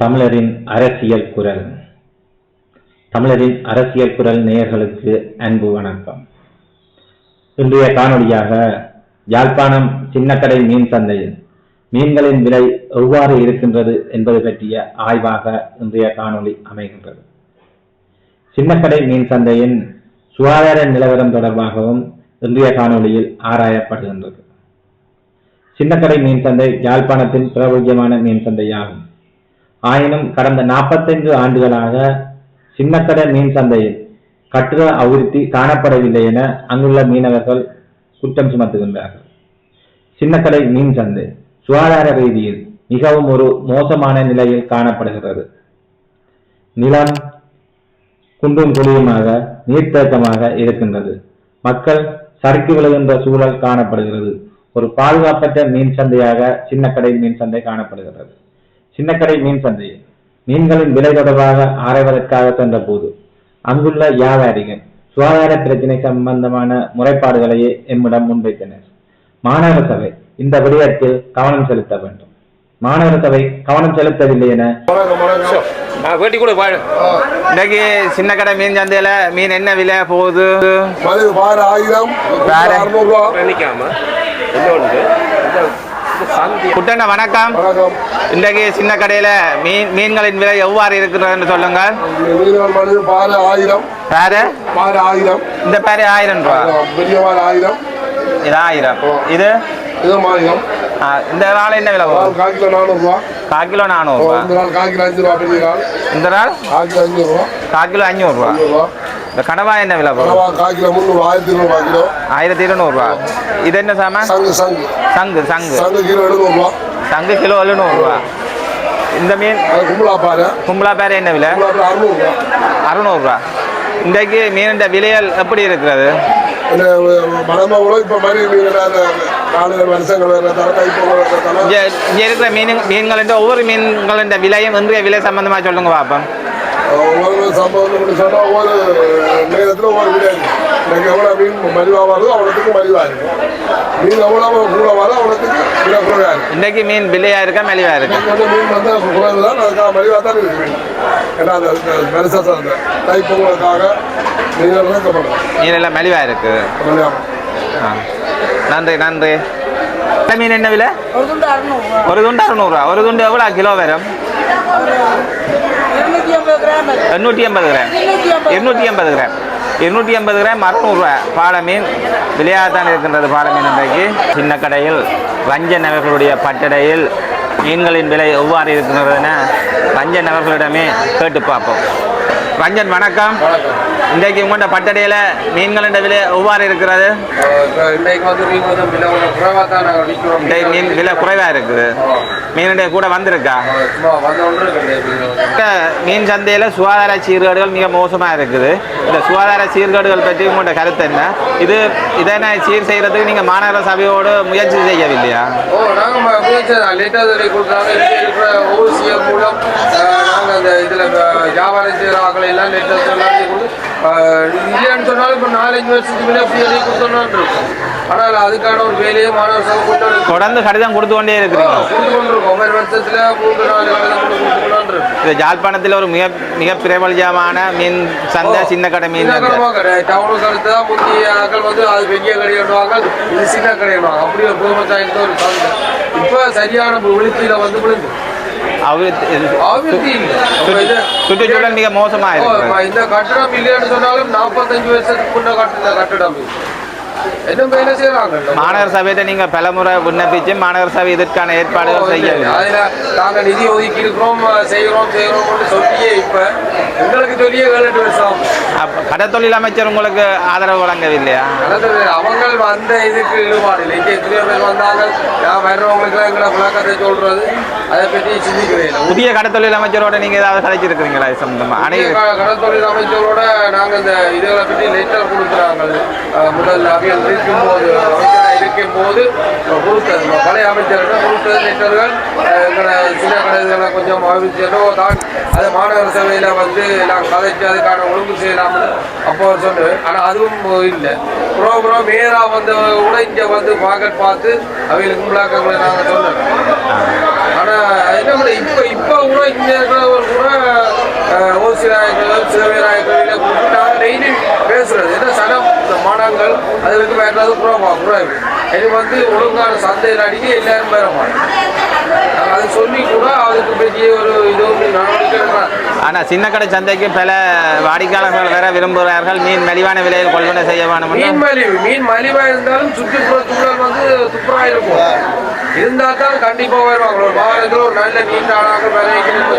தமிழரின் அரசியல் குரல். தமிழரின் அரசியல் குரல் நேயர்களுக்கு அன்பு வணக்கம். இன்றைய காணொளியாக யாழ்ப்பாணம் சின்னக்கடை மீன் சந்தையில் மீன்களின் விலை எவ்வாறு இருக்கின்றது என்பது பற்றிய ஆய்வாக இன்றைய காணொளி அமைகின்றது. சின்னக்கடை மீன் சந்தையின் சுகாதார நிலவரம் தொடர்பாகவும் இன்றைய காணொளியில் ஆராயப்படுகின்றது. சின்னக்கடை மீன் சந்தை யாழ்ப்பாணத்தின் பிரபல்யமான மீன் சந்தையாகும். ஆயினும் கடந்த நாற்பத்தைந்து ஆண்டுகளாக சின்னக்கடை மீன் சந்தையில் கட்டிட அபிவிருத்தி காணப்படவில்லை என அங்குள்ள மீனவர்கள் குற்றம் சுமத்துகின்றார்கள். சின்னக்கடை மீன் சந்தை சுகாதார ரீதியில் மிகவும் ஒரு மோசமான நிலையில் காணப்படுகிறது. நிலம் குண்டும் குழியுமாக நீர்த்தேக்கமாக இருக்கின்றது. மக்கள் சறுக்கி விழுகின்ற சூழல் காணப்படுகிறது. ஒரு பாதுகாப்பற்ற மீன் சந்தையாக சின்னக்கடை மீன் சந்தை காணப்படுகிறது. சின்னக்கடை மீன் சந்தையில் மீன்களின் விலை தொடர்பாக ஆராய்வதற்காக சென்ற போது அங்குள்ள வியாபாரிகள் சுகாதார பிரச்சினை சம்பந்தமான முறைப்பாடுகளையே எம்மிடம் முன்வைத்தனர். மாநகர சபை இந்த விடயத்தில் கவனம் செலுத்த வேண்டும். மாநகர சபை கவனம் செலுத்தவில்லை என வெட்டி கொடு இன்னைக்கு சின்ன கடை மீன் சந்தையில மீன் என்ன விலை போகுது? ஆயிரம் நினைக்காம இன்னொன்று குட்டண்ண வணக்கம். இன்றைக்கு சின்ன கடையில மீன் மீன்களின் விலை எவ்வாறு இருக்கிறதுன்னு சொல்லுங்க மீனவர் மனது பாரு ஆயிரம். பேரு பாரு ஆயிரம். இந்த பேரு ஆயிரம் ரூபா. பெரிய பாரு ஆயிரம். இது ஆயிரம். இது? ஆயிரம் ஆ, இந்த நாள் என்ன விலை கால் கிலோ நானூறுரூவா கால் கிலோ நானூறுரூவா இந்த நாள் கால் கிலோ அஞ்சு ரூபா பெரிய நாள் இந்த நாள் கால் கிலோ அஞ்சு ரூபா கால் கிலோ அஞ்சூறுரூவா அஞ்சூறுவா இந்த கனவா என்ன விலை கனவா கால் கிலோ முந்நூறு ஆயிரத்தி இருநூறுவா கிலோ ஆயிரத்தி இருநூறுவா இது என்ன சாமான் சங்கு சங்கு சங்கு சங்கு சங்கு கிலோ எழுநூறுவா சங்கு கிலோ எழுநூறுவா இந்த மீன் கும்பலா பாரு கும்பலா பேர் என்ன விலை பாரு அறுநூறுவா அறுநூறுவா இன்றைக்கு மீனின் விலைகள் எப்படி இருக்கிறது இந்த மனமா கூட இப்போ மாதிரி மீன் இங்கே இருக்கிற மீன் மீன்களின் ஒவ்வொரு மீன்களின் விலையும் இன்றைய விலை சம்பந்தமாக சொல்லுங்க பாப்போம் ஒவ்வொரு சம்பவம் ஒவ்வொரு நேரத்தில் ஒவ்வொரு எனக்கு எவ்வளோ மீன் மலிவாக வருதோ அவ்வளோத்துக்கு மலிவாக இருக்கும் மீன் எவ்வளோ கூட வருதோ அவ்வளோத்துக்கு விலை குறைவாக இருக்கும் இன்றைக்கு மீன் விலையா இருக்கா மெலிவா இருக்கா வந்து மீன் வந்து குறைவு தான் அதுக்காக மலிவாக தான் இருக்குது மீன் ஏன்னா அந்த மெரிசஸ் அந்த தைப்பொங்கலுக்காக மீன் எல்லாம் மெலிவா இருக்கு ஆ. நன்றி நன்றி. மீன் என்ன விலை? ஒரு துண்டு அறுநூறுவா ஒரு துண்டு எவ்வளோ கிலோ வரும்? இருநூத்தி ஐம்பது கிராம். எண்ணூற்றி ஐம்பது இருநூற்றி எண்பது கிராம். இருநூற்றி எண்பது கிராம் அறுநூறுவா. பாலை மீன். விலையாகத்தான் இருக்கின்றது பாலை மீன் இன்றைக்கு. சின்ன கடையில் ரஞ்சன் அவர்களுடைய பட்டடையில் மீன்களின் விலை எவ்வாறு இருக்கின்றதுன்னு ரஞ்சன் அவர்களிடமே கேட்டு பார்ப்போம். ரஞ்சன் வணக்கம். இன்றைக்கு உங்கள்கிட்ட பட்டடையில் மீன்களின் விலை எவ்வாறு இருக்கிறது? மீன் விலை குறைவாக இருக்குது? மீனுடைய கூட வந்திருக்கா? மீன் சந்தையில் சுகாதார சீர்கேடுகள் மிக மோசமாக இருக்குது. இந்த சுகாதார சீர்கேடுகள் பற்றி உங்களோட கருத்து என்ன? இது இதனை சீர் செய்கிறதுக்கு நீங்கள் மாநகர சபையோடு முயற்சி செய்யவில்லையா? முயற்சி லெட்டர் தடவை கொடுத்தாங்க இங்கே இருக்கிற மூலம் நாங்கள் அந்த இதில் வியாபாரம் செய்கிற ஆக்களை எல்லாம் லெட்டர் எல்லாம் கொடுத்து இல்லைன்னு சொன்னாலும் இப்போ நாலஞ்சு வருஷத்துக்கு முன்னே அப்படி எழுதி கொடுத்தோன்னு இருக்கும். ஆனால் அதுக்கான ஒரு வேலையை மாணவர் சபை கொண்டு தொடர்ந்து கடிதம் கொடுத்து கொண்டே இருக்கிறீங்க. கொடுத்து கொண்டிருக்கோம். ஒவ்வொரு வருஷத்தில் மூன்று நாலு கடிதம் கொண்டு இது ஜாழ்ப்பாணத்தில் ஒரு மிக மிக பிரபலமான மீன் சந்தை சின்ன கடை மீன் டவுனுக்கு அடுத்து தான் முந்தைய ஆக்கள் வந்து அது பெரிய கடை எண்ணுவாங்க இது சின்ன கடை எண்ணுவாங்க அப்படி ஒரு குடும்பத்தாயிரத்து ஒரு சந்தை. இப்போ சரியான விழுத்தியில் வந்து விழுந்து. சுற்றுச்சூழல் மிக இருக்குது இந்த கட்டடம் இல்லைன்னு சொன்னாலும் நாற்பத்தஞ்சு வருஷத்துக்கு முன்ன கட்டின கட்டடம் மாநகர சபையிட்ட நீங்கள் பலமுறை விண்ணப்பிச்சு மாநகர சபை இதற்கான ஏற்பாடுகள் செய்யவில்லை. நாங்க நிதி ஒதுக்கி இருக்கிறோம் செய்கிறோம் செய்கிறோம்னு சொல்லியே இப்ப. எங்களுக்கு சொல்லியே ஏழு எட்டு வருஷம் கடத்தொழில் அமைச்சர் உங்களுக்கு ஆதரவு வழங்கவில்லையா? அவங்க அந்த இதுக்கு ஈடுபாடு இல்லை இங்கே எத்தனையோ பேர் வந்தாங்க வர்றவங்களுக்கு எங்களை விளக்கத்தை சொல்றது. அதை பற்றி சிந்திக்கிறேன். இல்லை. புதிய கடத்தொழில் அமைச்சரோட நீங்கள் ஏதாவது கதைச்சிருக்கிறீங்களா இது சம்பந்தமா? புதிய அனைத்து க- கடற்தொழில் அமைச்சரோட நாங்கள் இந்த இதுகளை பற்றி லெட்டர் கொடுக்குறாங்க. முதல் அவையில் இருக்கும்போது இருக்கும் போது பழைய அமைச்சர்கள் கொடுத்தது லெட்டர்கள் சின்ன கடைகளை கொஞ்சம் அபிவிருத்தியோ தான் அது மாநகர சபையில் வந்து நாங்கள் கதைச்சு அதுக்கான ஒழுங்கு செய்யலாம்னு அப்போ சொன்னேன் ஆனால் அதுவும் இல்லை. புறம் புறம் மேயராக வந்து கூட இங்கே வந்து பாக்கெட் பார்த்து அவைகளுக்கு முழாக்கங்களை நாங்கள் சொன்னோம். ஆனால் என்ன பண்ண இப்போ இப்போ கூட இங்கே இருக்கிறவர் கூட அஹ், ஓசி நாயக்கர்கள் கூப்பிட்டு நாங்கள் டெய்லி பேசுறது. என்ன சனம்? இந்த மாடங்கள் அதுக்கு வேண்டது குறவா குறைவு இது வந்து ஒழுங்கான சந்தையில் அடிக்க எல்லாரும் பெற மாட்டோம் நாங்கள் அதை சொல்லி கூட அதுக்கு பெரிய ஒரு இது நடவடிக்கை ஆனால் சின்ன கடை சந்தைக்கு பல வாடிக்கையாளர்கள் வேற விரும்புகிறார்கள். மீன் மலிவான விலையில் கொள்வனை செய்ய வேணும் மீன் மலிவு மீன் மலிவா இருந்தாலும் சுற்றுப்புற சூழல் வந்து துப்புரா இருக்கும். இருந்தா தான் கண்டிப்பா வருவாங்க. ஒரு வாரத்தில் ஒரு நல்ல நீண்ட ஆளாக விளைவிக்கிறது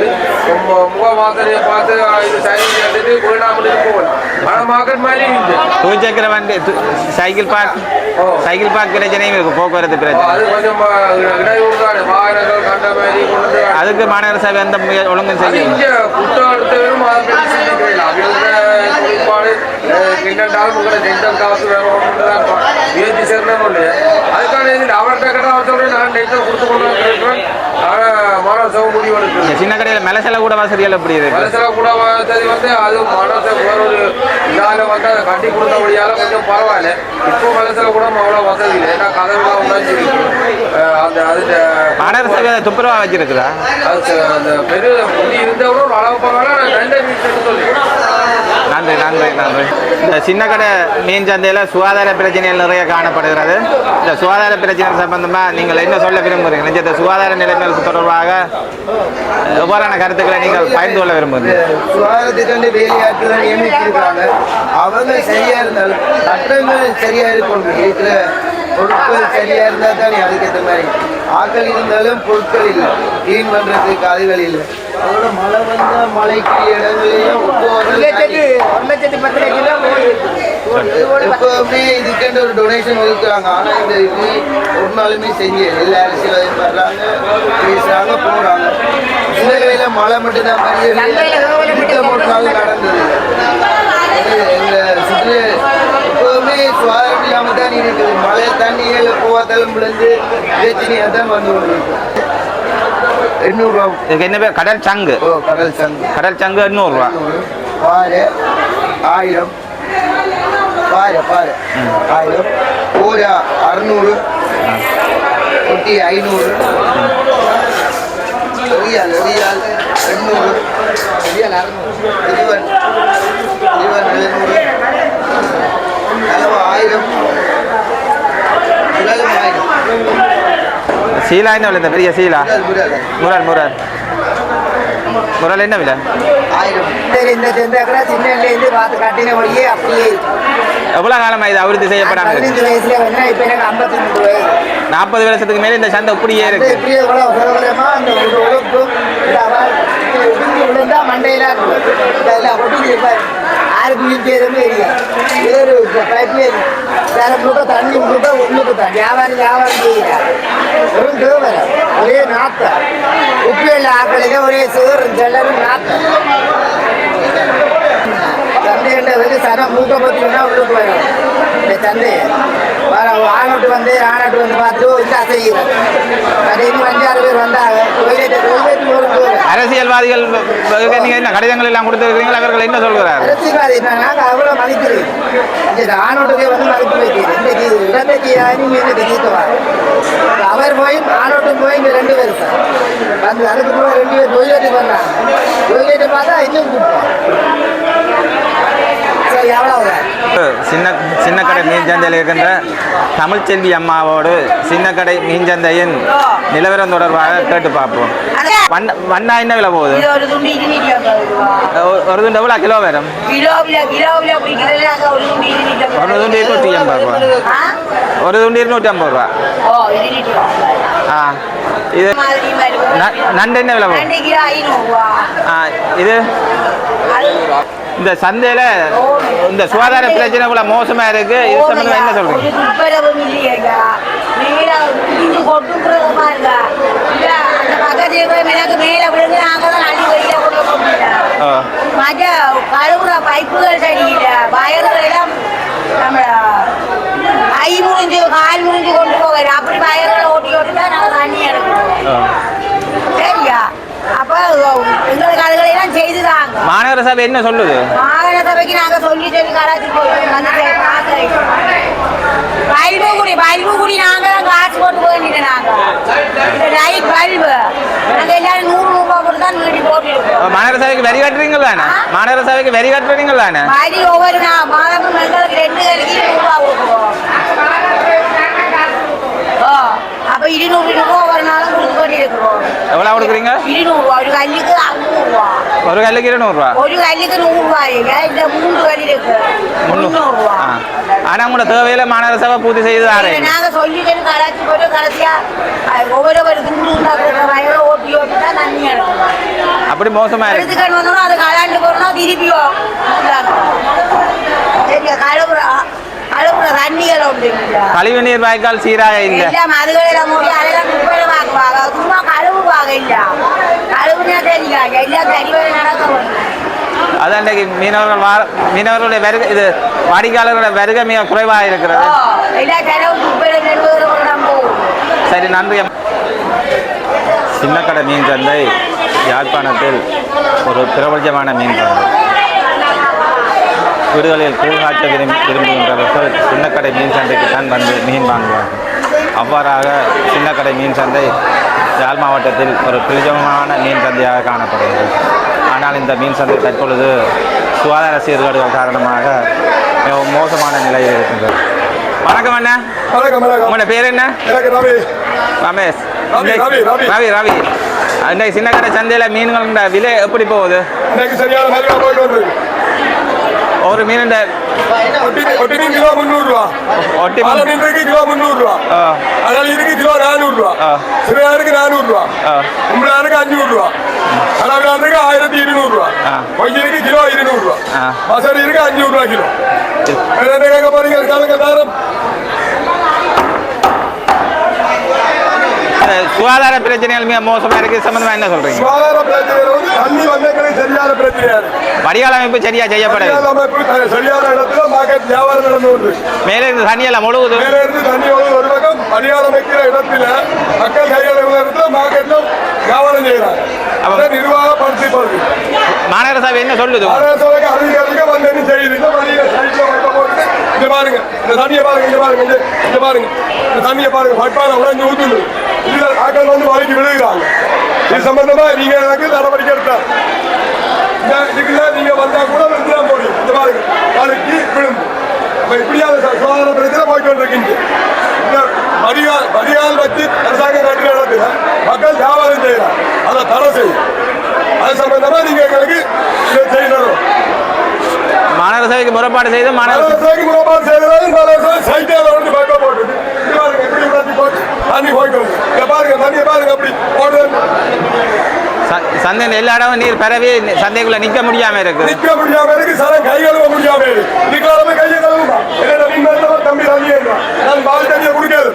முக வாசனையை பார்த்து இது சரி எடுத்து கொள்ளாமல் போகலாம் ஆனா மார்க்கெட் இல்லை துவிச்சக்கர வண்டி து- சைக்கிள் பார்க் ஓ. சைக்கிள் பார்க் பிரச்சனையும் இருக்கு போக்குவரத்து அப்ப பிரச்சனை அது கொஞ்சம் ஆ, இடையூறு தானே வாகனங்கள் கண்ட மாதிரி கொண்டு வந்து அதுக்கு மாநகர சபை எந்த ஒழுங்கும் செய்யும் குற்றம் எடுத்தவரும் அதை குறிப்பாடு கிண்ணண்டாலும் உங்களை டென்டல் காசு வேணும் முயற்சி இல்லையா அதுக்கான இதில் அவர்கிட்ட கேட்டால் அவர் நான் டென்டல் கொடுத்து கொண்டு மாணவ சக முடிவு எடுக்கிறேன் சின்ன கடையில் மெலசல கூட வசதிகள் எப்படி இருக்கு? மனசில் கூட வந்தது வந்து அது மனசை வேற ஒரு இதால வந்து அதை கட்டி கொடுத்தபடியால கொஞ்சம் பரவாயில்ல. இப்போ மனசில் கூட அவ்வளோ வசதி இல்லை. ஏன்னா கதவுலாம் அஹ் அந்த அது சபை அதை துப்புரவா சொல்லி. நன்றி நன்றி நன்றி. இந்த சின்ன கடை மீன் சந்தையில் சுகாதார பிரச்சனைகள் நிறைய காணப்படுகிறது. இந்த சுகாதார பிரச்சனை சம்பந்தமாக நீங்கள் என்ன சொல்ல விரும்புகிறீங்க இந்த சுகாதார நிலைமைகள் தொடர்பாக எவ்வாறான கருத்துக்களை நீங்கள் பகிர்ந்து கொள்ள விரும்புகிறீங்க சுகாதாரத்துக்காண்டி வேலையாட்களை நியமிச்சிருக்காங்க அவங்க சரியா இருந்தாலும் சட்டங்கள் சரியா இருக்கணும் இருக்கிற பொருட்கள் சரியா இருந்தா தானே அதுக்கேற்ற மாதிரி. ஆட்கள் இருந்தாலும் பொருட்கள் இல்லை. கிளீன் பண்றதுக்கு அதுகள் இல்லை. அதோட மழை வந்தா மழைக்கு இடங்களையும் போகுது. எப்பவுமே இதுக்கென்று ஒரு டொனேஷன் ஒதுக்குறாங்க ஆனா இந்த இது ஒரு நாளுமே செஞ்சு எல்லா அரசியலையும் வர்றாங்க பேசுறாங்க போறாங்க. இந்த வேலையில மழை மட்டும்தான் நடந்தது. சுவாரம் இல்லாம தான் இருக்குது. மழை தண்ணிகள் போவாத்தாலும் விழுந்து பிரச்சனையா தான் வந்து எண்ணூறுரூவா இதுக்கு என்ன பேர்? கடல் சங்கு. ஓ கடல் சங்கு. கடல் சங்கு எண்ணூறுரூவா பாரு ஆயிரம். பாரு பாரு ஆயிரம். பூரா அறுநூறு. குட்டி ஐநூறு. ரியால் ரியால் எண்ணூறு. ரியால் அறுநூறு இருவன் இருவன் எழுநூறு அளவு ஆயிரம் உலகம் ஆயிரம் சீலா என்ன விலை இந்த பெரிய சீலா? முரல் முரல். முரல் என்ன விலை. எவ்வளோ காலமாக இது அபிவிருத்தி வயசு. நாற்பது வருஷத்துக்கு மேலே இந்த சந்தை இப்படியே இருக்கு. மண்டையில யாருக்கு வீட்டு எதுவுமே இல்லை. வேறு பைப்ல வேற முழுக்க தண்ணி முழுக்க ஒண்ணுக்கு தான் வியாபாரம் வியாபாரம் செய்யல. வெறும் தேவை ஒரே நாத்தம். உப்பியில் ஆக்களுக்கு ஒரே சேரும் செல்லரும் நாத்தம். சந்தைகிட்ட வந்து சனம் மூக்க பத்தினா உள்ளுக்கு வரும் இந்த சந்தையை வர ஆணோட்டு வந்து ஆணோட்டு வந்து பார்த்து இந்த அசைகிறது அது இன்னும் அஞ்சாறு பேர் வந்தாங்க. அரசியல்வாதிகள் வ- நீங்க என்ன கடிதங்கள் எல்லாம் கொடுத்துருக்கீங்களா அவர்கள் என்ன சொல்கிறார்? அரசியல்வாதி நாங்கள் அவ்வளோ மதிக்கிறோம். இந்த ஆணோட்டுக்கே வந்து மதிப்பு வைக்கிறேன் இன்னைக்கு இடத்தைக்கு யாரும் எனக்கு ஜீத்துவார் அவர் போய் ஆணோட்டும் போய் இங்கே ரெண்டு பேர் சார். வந்து அதுக்கு கூட ரெண்டு பேர் கோயிலேட்டுக்கு வந்தாங்க கோயிலேட்டு பார்த்தா இன்னும் கூப்பிட்டோம் சரி சின்ன சின்ன கடை மீன் சந்தையில் இருக்கின்ற தமிழ்ச்செல்வி அம்மாவோடு சின்ன கடை மீன் சந்தையின் நிலவரம் தொடர்பாக கேட்டு பார்ப்போம். வண்ண வண்ணா என்ன விலை போகுது? ஒரு துண்டு எவ்வளோ கிலோ வரும்? ஒரு துண்டு இருநூற்றி ஐம்பது ரூபா. ஒரு துண்டு இருநூற்றி ஐம்பது ரூபா. ஆ இது நண்டு என்ன விலை போகும் ஆ இது? இந்த சந்தையில் இந்த சுகாதார பிரச்சனை இவ்வளோ மோசமாக இருக்குது இது சம்மந்தமாக என்ன இருக்கா ஓ மற்ற கழுவுற பைப்புகள் சரியில்லை. வயல்கள் எல்லாம் நம்ம கை முறிஞ்சு கால் முறிஞ்சு கொண்டு போகல. அப்படி வயல்களை ஓட்டி ஓட்டி தான் நாங்கள் தண்ணி எடுக்கணும் ஓ சரியா அப்ப எங்களுக்கு அதுகளை எல்லாம் செய்துதாங்க. மாநகர சபை என்ன சொல்லுது? மாகாண சபைக்கு நாங்க சொல்லி சொல்லி கலாச்சி பல்பு குடி பல்பு குடி நாங்க தான் காசு போட்டு வேண்டியது நாங்க. Light bulb. நாங்க எல்லாரும் நூறு ரூபாய் போட்டு தான் வீட்டுக்கு போட்டிருக்கோம். மாநகர சபைக்கு வரி கட்டுறீங்க தானே? மாநகர சபைக்கு வரி கட்டுறீங்க தானே? மாதிரி ஒவ்வொரு நா- மாதமும் எங்களுக்கு ரெண்டு கல்விக்கு ரூபா ஓ அப்ப இருநூறு ரூபா எவ்வளோ கொடுக்குறீங்க இருநூறு ரூபா ஒரு கல்லுக்கு அறுநூறு ரூபா ஒரு கல்லுக்கு இருநூறுவா ஒரு கல்லுக்கு நூறு ரூபாய்ங்க இந்த மூன்று கல் இருக்கு முந்நூறு ரூபா ஆ ஆனால் உங்களோட தேவையில மாநகர சபை பூர்த்தி செய்து தாரேன் நாங்க சொல்லிட்டு கடைச்சி போட்டு கடைசியா அஹ், ஒவ்வொரு ஒரு துண்டு வயல ஓட்டி ஓட்டி தான் தண்ணி அப்படி மோசமா இருக்கு வந்தோம்னா அது கலாண்டு திருப்பியும் உண்டாக்கணும். சரியா கழுவுற கழுவுற தண்ணிகள் உண்டு இங்க. கழிவு நீர் வாய்க்கால் சீராக இல்லை மூடி வாக்குவாங்க சும்மா அதான் மீனவர்கள் வார மீனவர்களுடைய வருகை இது வாடிக்கையாளர்களுடைய வருகை மிக குறைவாக இருக்கிறது சரி நன்றி. சின்னக்கடை மீன் சந்தை யாழ்ப்பாணத்தில் ஒரு பிரபஞ்சமான மீன் சந்தை வீடுகளில் கூழ் காய்ச்ச விரும்பி விரும்புகின்றவர்கள் சின்னக்கடை மீன் சந்தைக்கு தான் வந்து மீன் வாங்குவார்கள் அவ்வாறாக சின்னக்கடை மீன் சந்தை யாழ் மாவட்டத்தில் ஒரு பிரபஞ்சமான மீன் சந்தையாக காணப்படுகிறது. ஆனால் இந்த மீன் சந்தை தற்பொழுது சுகாதார சீர்கேடுகள் காரணமாக மிகவும் மோசமான நிலையில் இருக்கின்றது. வணக்கம் அண்ணா. வணக்கம் உங்களோட பேர் என்ன? ரமேஷ். ரவி, ரவி, ரவி. ரவி ரவி. இன்னைக்கு சின்ன கடை சந்தையில் மீன்களோட விலை எப்படி போகுது இன்னைக்கு சரியான மலிவா போயிட்டு வந்திருக்கு ஒரு மீன் ஒட்டி ஒட்டி மீன் கிலோ முந்நூறுரூவா ஒட்டி பால மீன் மீன் இருக்கு கிலோ முந்நூறுரூவா. அதனால இதுக்கு கிலோ நானூறுரூவா ஆ. சிறுநாருக்கு நானூறுரூவா ஆ. கும்பலாருக்கு அஞ்சூறுரூவா கடவுளாருக்கு ஆயிரத்தி இருநூறுவா ஆ. கொய்யிருக்கு கிலோ இருநூறுவா ஆ. மசரி இருக்கு அஞ்சூறுரூவா கிலோ வேற என்ன கேட்க போறீங்க கலங்க தாரம் சுகாதார பிரச்சனைகள் மிக மோசமாக இருக்கு. சம்பந்தமா என்ன சொல்றீங்க? சுகாதார பிரச்சனைகள் வந்து தண்ணி வந்தேக்கிறது சரியான பிரச்சனையா இருக்கு. வடிகால் அமைப்பு சரியா செய்யப்படவில்லை சரியான அமைப்பு, சரியான இடத்துல மார்க்கெட் வியாபாரம் நடந்து மேலே இருந்து தண்ணியெல்லாம் முழுகுது மேலே இருந்து தண்ணி வந்து ஒரு பக்கம் அடியாரம் வைக்கிற இடத்துல மக்கள் கையில் இடத்துல மார்க்கெட்ல வியாபாரம் செய்யறாங்க. அதை நிர்வாகப்படுத்தி மாநகர சபை என்ன சொல்லுது? அரசவைக்கு அதிகாரிகள் வந்து என்ன செய்யுது? இந்த பாருங்க இந்த தண்ணியை பாருங்க இங்க பாருங்க இங்க பாருங்க. இந்த தண்ணியை பாருங்க பட்பான உடஞ்சு ஊத்துது. இதுல ஆக்கள் வந்து வலிக்கு விழுகிறாங்க. இது சம்பந்தமா நீங்க எனக்கு நடவடிக்கை எடுத்தா இந்த இதுக்குள்ள நீங்க வந்தா கூட வெந்தலாம் போடுங்க இந்த பாருங்க வலிக்கு விழுந்து. அப்ப இப்படியான சுகாதார பிரச்சனை போயிட்டு வந்துருக்கீங்க இந்த வடிகால் வடிகால் வச்சு அரசாங்கம் கட்டுற இடத்துல மக்கள் வியாபாரம் செய்யறாங்க. அதை தடை செய்யும். அது சம்பந்தமா நீங்க எங்களுக்கு செய்யணும். மாநகர சபைக்கு முறைப்பாடு செய்து மாநகர அரசாங்க முறைப்பாடு செய்யறது இந்த அரசாங்கம் சைக்கிள் வந்து பக்கம் போட்டுது. பாருங்க எப்படி உடச்சி தண்ணி இங்க பாருங்க தண்ணியை பாருங்க அப்படி போடுறது சந்தையில் எல்லா இடமும் நீர் பரவி சந்தைக்குள்ள நிக்க முடியாம இருக்கு. நிக்க முடியாம இருக்கு சரம் கை கழுவ முடியாம இருக்கு கையை கழுவுமா? என்ன நீங்க தம்பி தண்ணி நான் பால் தண்ணியை குடிக்காது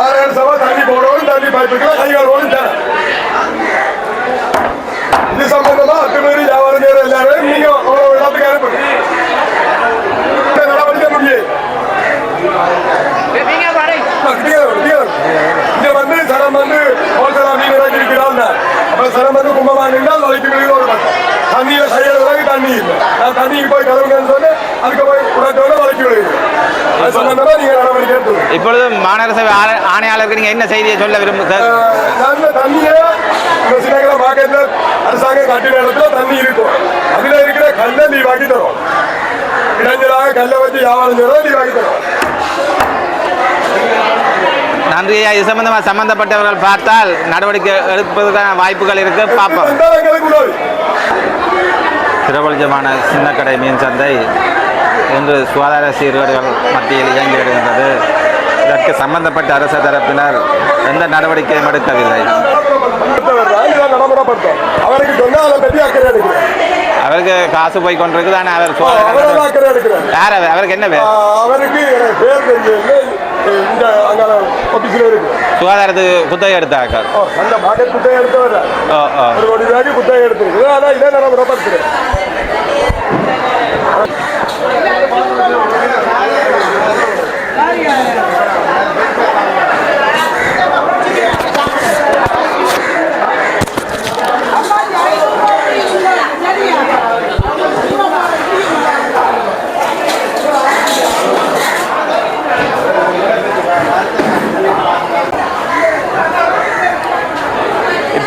ஆறாயிரம் சவா தண்ணி போடவும் தண்ணி பாய்ப்பு கை கழுவணும் தரேன் இது சம்பந்தமா அத்துமீறி வியாபாரம் செய்யற எல்லாரும் நீங்க அவ்வளவு இடத்துக்கு அனுப்புங்க இந்த நடவடிக்கை முடியாது இங்க வந்து சரம் வந்து ஹோல்சேலா மீன் இறக்கி இருக்கிறாங்க அப்ப சரம் வந்து கும்பமானீங்கன்னா வலிக்கு விழுது ஒரு பக்கம் தண்ணியில செய்யறதுக்கு தண்ணி இல்லை நான் தண்ணிக்கு போய் கலவுங்கன்னு சொல்லி அதுக்கு போய் உடச்சோட வலிக்கு விழுது அது சம்பந்தமா நீங்க நடவடிக்கை எடுத்துக்கணும் இப்பொழுது மாநகர சபை ஆணை- ஆணையாளருக்கு நீங்க என்ன செய்தியை சொல்ல விரும்புங்க நல்ல தண்ணியை சின்னகிற மார்க்கெட்ல அரசாங்கம் கட்டின இடத்துல தண்ணி இருக்கும். அதுல இருக்கிற கல்லை நீ வாங்கி தரும். இடைஞ்சலாக கல்லை வச்சு வியாபாரம் செய்யறோம் நீ வாங்கி தரும். நன்றி இது சம்பந்தமா சம்பந்தப்பட்டவர்கள் பார்த்தால் நடவடிக்கை எடுப்பதற்கான வாய்ப்புகள் இருக்கு. பார்ப்போம். பிரபலமான சின்னக்கடை மீன் சந்தை இன்று சுகாதார சீர்கேடுகள் மத்தியில் இயங்கி வருகின்றது. இதற்கு சம்பந்தப்பட்ட அரசு தரப்பினர் எந்த நடவடிக்கையும் எடுக்கவில்லை. அவருக்கு காசு போய் கொண்டிருக்குது ஆனால் அவர் யார் அவர் அவருக்கு என்ன பேர் அவருக்கு சுகாதாரத்துக்கு குத்தகை எடுத்தாக்கார் அந்த மார்க்கெட் குத்தகை எடுத்தவர் ஒரு கோடி ரூபாய்க்கு குத்தகை இதே நடைமுறைப்படுத்துறேன்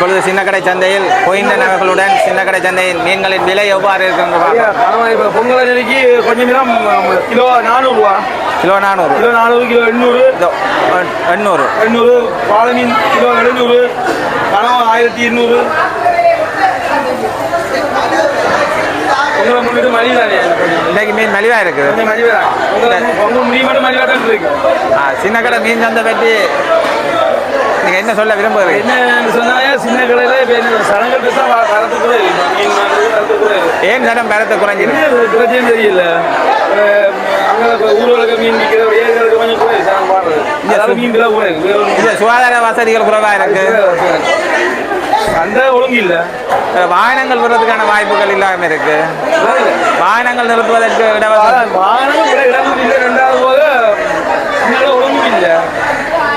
இப்பொழுது சின்னக்கடை சந்தையில் கோயிந்தன் அவர்களுடன் சின்னக்கடை சந்தையின் மீன்களின் விலை எவ்வாறு. ஆமா, இப்ப பொங்கல் அன்னைக்கு கொஞ்சம் கிராம் கிலோ நானூறுரூவா கிலோ நானூறு. கிலோ நானூறு கிலோ எண்ணூறு. எண்ணூறு. எண்ணூறு பாலை மீன் கிலோ எழுநூறு கனவு ஆயிரத்தி எண்ணூறு. இன்னைக்கு மீன் மலிவா இருக்கு. ஆ, சின்னக்கடை மீன் சந்தை பற்றி நீங்க என்ன சொல்ல விரும்புகிறீங்க என்னன்னு சொன்னாலே சின்ன கடையில் என்ன வரத்து வரத்து கூட இல்லை. ஏன் தரம் பெறத்தை குறைஞ்சிருக்கு என்ன பிரச்சனை தெரியல. சுகாதார வசதிகள் குறைவா இருக்கு. அந்த ஒழுங்கு இல்ல. வாகனங்கள் விடுறதுக்கான வாய்ப்புகள் இல்லாம இருக்கு. வாகனங்கள் நிறுத்துவதற்கு இடவசதி வாகனம் கூட இடமும் இல்லை ரெண்டாவது போக இங்கே ஒழுங்கும் இல்லை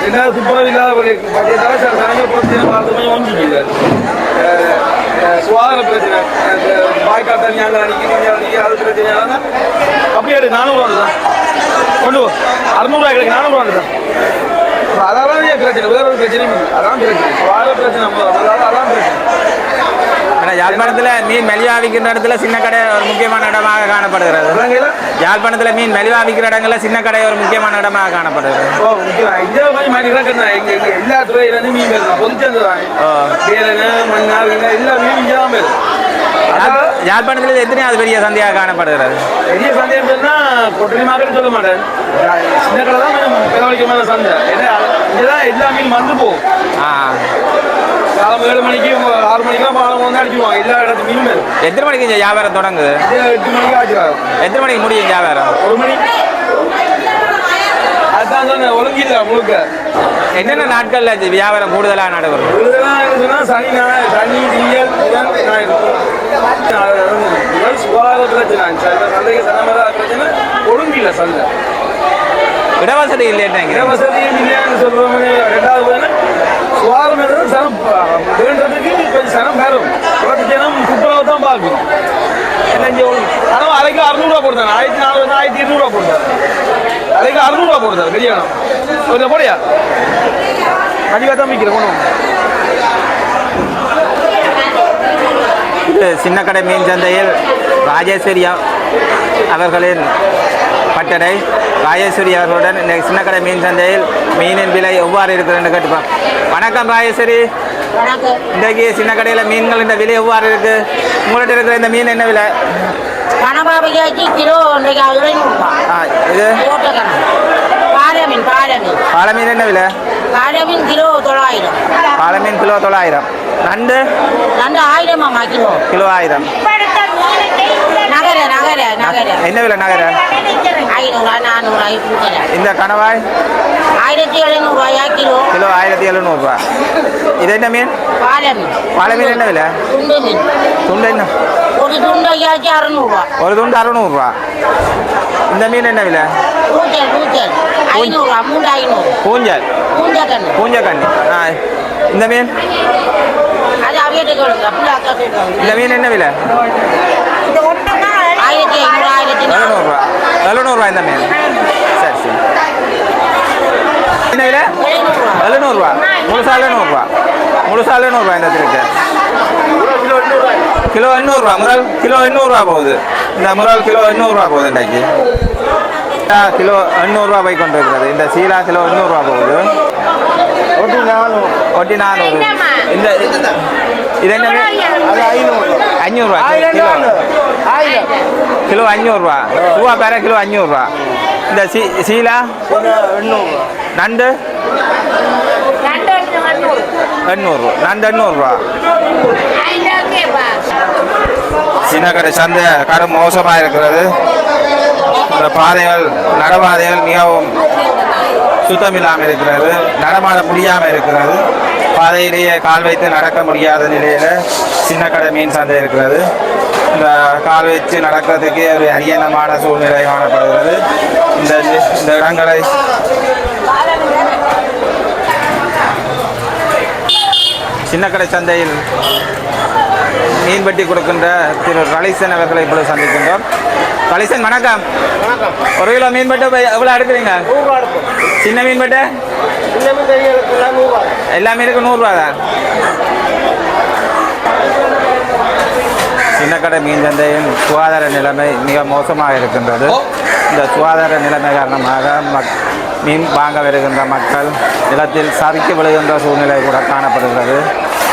என்ன துப்புரவு இல்லாத ஒரு சில சனங்கள் பிரச்சனை பார்த்து கொஞ்சம் ஒன்றும் சுகாதார பிரச்சனை. அஹ் வாய்க்கால் தண்ணி அங்கே அடிக்கி இங்கே அது பிரச்சனையால அப்படியே எடு நானூறுவா தான் கொண்டு போ. அறுநூறுவா கிடைக்கு நானூறுவா தான் அதான் பிரச்சனை? வேற ஒரு பிரச்சனையும் இல்லை. அதான் பிரச்சனை. சுகாதார பிரச்சனை அதான் அதான் பிரச்சனை. ஆனா யாழ்ப்பாணத்துல மீன் மெலிவா விற்கிற இடத்துல சின்ன கடை ஒரு முக்கியமான இடமாக காணப்படுகிறது. யாழ்ப்பாணத்துல மீன் மெலிவா விற்கிற இடங்கள்ல சின்ன கடை ஒரு முக்கியமான இடமாக காணப்படுகிறது. எல்லா துறையிலேருந்து மீன் யாழ்ப்பாணத்துல இது எத்தனையாவது பெரிய சந்தையாக காணப்படுகிறது? பெரிய மார்க்கெட் சொல்ல மாட்டேன். சின்ன கடை தான் சந்தை. எல்லா மீன் வந்து போகும். காலம் ஏழு மணிக்கு ஆறு மணிக்கெல்லாம் பாலம் வந்து அடிச்சுடுவாங்க எல்லா இடத்து மீனும் வரும் எத்தனை மணிக்கு வியாபாரம் தொடங்குது? எட்டு மணிக்கு ஆச்சுருவாங்க எத்தனை மணிக்கு முடியும் வியாபாரம்? ஒரு மணி. அதுதான் சொன்னேன் ஒழுங்கு இல்லை முழுக்க. என்னென்ன நாட்கள்ல இது வியாபாரம் கூடுதலாக நடைபெறும்? இருக்குன்னா சனி சனி திங்கள் புதன் சுகாதார பிரச்சனை. சந்தை சந்தைக்கு சனமதா பிரச்சனை. ஒழுங்கு இல்லை சந்தை இடவசதி இல்லைன்றாங்க இடவசதி இல்லைன்னு சொல்றவங்க ரெண்டாவது சுகாதாரம் இருந்தால் சனம் வேண்டதுக்கு கொஞ்சம் சனம் பெறும் குறைச்சி ஜனம் துப்புரவு தான் பார்க்கணும் எல்லாம் ஆனால் அரைக்கு அறுநூறுவா போடுறாங்க. ஆயிரத்தி நானூறு ஆயிரத்தி இருநூறுவா போடுறாரு அரைக்கு அறுநூறுவா போடுறாரு கல்யாணம் கொஞ்சம் போடையா? கண்டிப்பாக தான் விற்கிறேன் ஒன்றும் சின்ன கடை மீன் சந்தையில் ராஜேஸ்வரியா அவர்களின் பட்டடை. ராஜேஸ்வரி அவர்களுடன் இந்த சின்னக்கடை மீன் சந்தையில் மீனின் விலை எவ்வாறு இருக்குதுன்னு கேட்டுப்போம் வணக்கம் ராஜேஸ்வரி. வணக்கம். இன்றைக்கு சின்ன கடையில் மீன்கள் இந்த விலை எவ்வாறு இருக்கு? உங்கள்கிட்ட இருக்கிற இந்த மீன் என்ன விலை? கிலோ ஆ இது? பாலை மீன் என்ன விலை? பாறை மீன் கிலோ தொள்ளாயிரம். பாலை மீன் கிலோ தொள்ளாயிரம். நண்டு? நண்டு ஆயிரமாம்மா கிலோ. கிலோ ஆயிரம். என்ன விலை நகர? இந்த கணவாய்? ஆயிரத்தி எழுநூறுவாயா கிலோ? கிலோ ஆயிரத்தி எழுநூறுபா இது என்ன மீன்? பாறை மீன். என்ன விலை? துண்டு என்ன? ஒரு துண்டு ஐயாச்சு அறநூறுவா. ஒரு துண்டு அறுநூறுபா இந்த மீன் என்ன விலை? கூச்சல் கூச்சல் ஐநூறுரூவா மூணு ஐநூறு. பூஞ்சல். பூஞ்சா கண்ணு பூஞ்சக்கண்ணி. ஆ. இந்த மீன்? இந்த மீன் என்ன விலை? எழுநூறுபா எழுநூறுபா இந்த மீன். சரி சரி. என்ன விலை? எழுநூறுவா முழுசா எழுநூறுபா முழுசா எழுநூறுபா இந்த திருட்டு. கிலோ எண்ணூறுபா முறால் கிலோ எண்ணூறுபா போகுது. இந்த முறால் கிலோ எண்ணூறுபா போகுது இன்றைக்கு. கிலோ எண்ணூறுபா போய் கொண்டு இருக்கிறது இந்த சீலா கிலோ எண்ணூறுபா போகுது. ஒட்டி நானூறு இந்த இது என்ன அஞ்சூறுபா கிலோ கிலோ அஞ்சூறுபா ரூபா பேர கிலோ அஞ்சூறுபா இந்த சீ சீலா நண்டு எண்ணூறு நண்டு எண்ணூறுரூவா சின்ன கடை சந்தை கடும் மோசமாக இருக்கிறது இந்த பாதைகள் நடபாதைகள் மிகவும் சுத்தமில்லாமல் இருக்கிறது நடமாட முடியாமல் இருக்கிறது. பாதையிலேயே கால் வைத்து நடக்க முடியாத நிலையில் சின்ன கடை மீன் சந்தை இருக்கிறது. இந்த கால் வச்சு நடக்கிறதுக்கு ஒரு அரியணமான சூழ்நிலை காணப்படுகிறது. இந்த இந்த இடங்களை சின்ன கடை சந்தையில் மீன்பட்டி கொடுக்கின்ற திரு கலிசன் அவர்களை இப்பொழுது சந்திக்கின்றோம். கலிசன் வணக்கம். ஒரு கிலோ மீன்பட்டு எவ்வளோ எடுக்கிறீங்க? சின்ன மீன்பட்டு எல்லா மீனுக்கும் நூறுரூவா தான். சின்னக்கடை மீன் சந்தையின் சுகாதார நிலைமை மிக மோசமாக இருக்கின்றது. இந்த சுகாதார நிலைமை காரணமாக மக் மீன் வாங்க வருகின்ற மக்கள் நிலத்தில் சறுக்கி விழுகின்ற சூழ்நிலை கூட காணப்படுகிறது.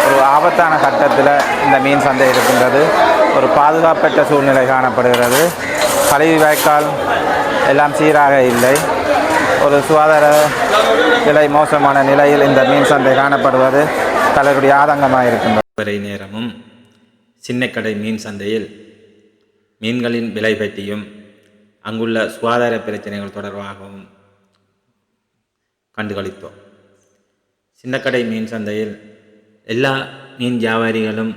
ஒரு ஆபத்தான கட்டத்தில் இந்த மீன் சந்தை இருக்கின்றது. ஒரு பாதுகாப்பற்ற சூழ்நிலை காணப்படுகிறது. கழிவு வாய்க்கால் எல்லாம் சீராக இல்லை. ஒரு சுகாதார விலை மோசமான நிலையில் இந்த மீன் சந்தை காணப்படுவது தலைவருடைய ஆதங்கமாக இருக்கின்றது. வரை நேரமும் சின்னக்கடை மீன் சந்தையில் மீன்களின் விலை பற்றியும் அங்குள்ள சுகாதார பிரச்சனைகள் தொடர்பாகவும் கண்டுகளித்தோம். சின்னக்கடை மீன் சந்தையில் எல்லா மீன் வியாபாரிகளும்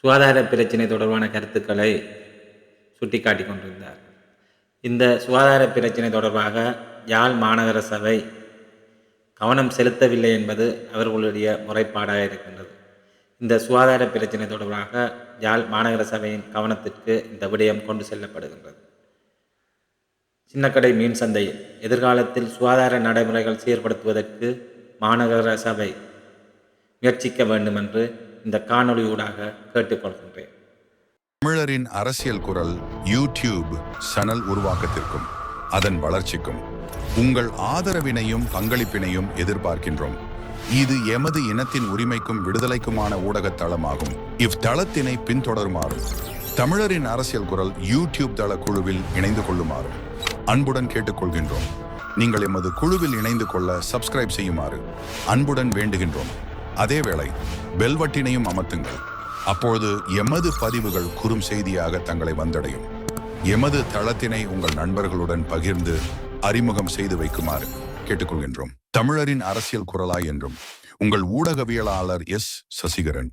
சுகாதார பிரச்சனை தொடர்பான கருத்துக்களை சுட்டிக்காட்டி கொண்டிருந்தார் இந்த சுகாதார பிரச்சனை தொடர்பாக யாழ் மாநகர சபை கவனம் செலுத்தவில்லை என்பது அவர்களுடைய முறைப்பாடாக இருக்கின்றது. இந்த சுகாதார பிரச்சனை தொடர்பாக யாழ் மாநகர சபையின் கவனத்திற்கு இந்த விடயம் கொண்டு செல்லப்படுகின்றது. சின்னக்கடை மீன் சந்தையில் எதிர்காலத்தில் சுகாதார நடைமுறைகள் சீர்படுத்துவதற்கு மாநகர சபை முயற்சிக்க வேண்டும் என்று இந்த காணொளியூடாக கேட்டுக்கொள்கின்றேன். தமிழரின் அரசியல் குரல் யூடியூப் சேனல் உருவாக்கத்திற்கும் அதன் வளர்ச்சிக்கும் உங்கள் ஆதரவினையும் பங்களிப்பினையும் எதிர்பார்க்கின்றோம். இது எமது இனத்தின் உரிமைக்கும் விடுதலைக்குமான ஊடகத் தளமாகும். இவ்தளத்தினை பின்தொடருமாறும் தமிழரின் அரசியல் குரல் யூடியூப் தள குழுவில் இணைந்து கொள்ளுமாறும் அன்புடன் கேட்டுக்கொள்கின்றோம். நீங்கள் எமது குழுவில் இணைந்து கொள்ள சப்ஸ்கிரைப் செய்யுமாறு அன்புடன் வேண்டுகின்றோம். அதேவேளை பெல்வட்டினையும் அமர்த்துங்கள். அப்போது எமது பதிவுகள் குறும் செய்தியாக தங்களை வந்தடையும். எமது தளத்தினை உங்கள் நண்பர்களுடன் பகிர்ந்து அறிமுகம் செய்து வைக்குமாறு கேட்டுக்கொள்கின்றோம். தமிழரின் அரசியல் குரலாய் என்றும் உங்கள் ஊடகவியலாளர் எஸ். சசிகரன்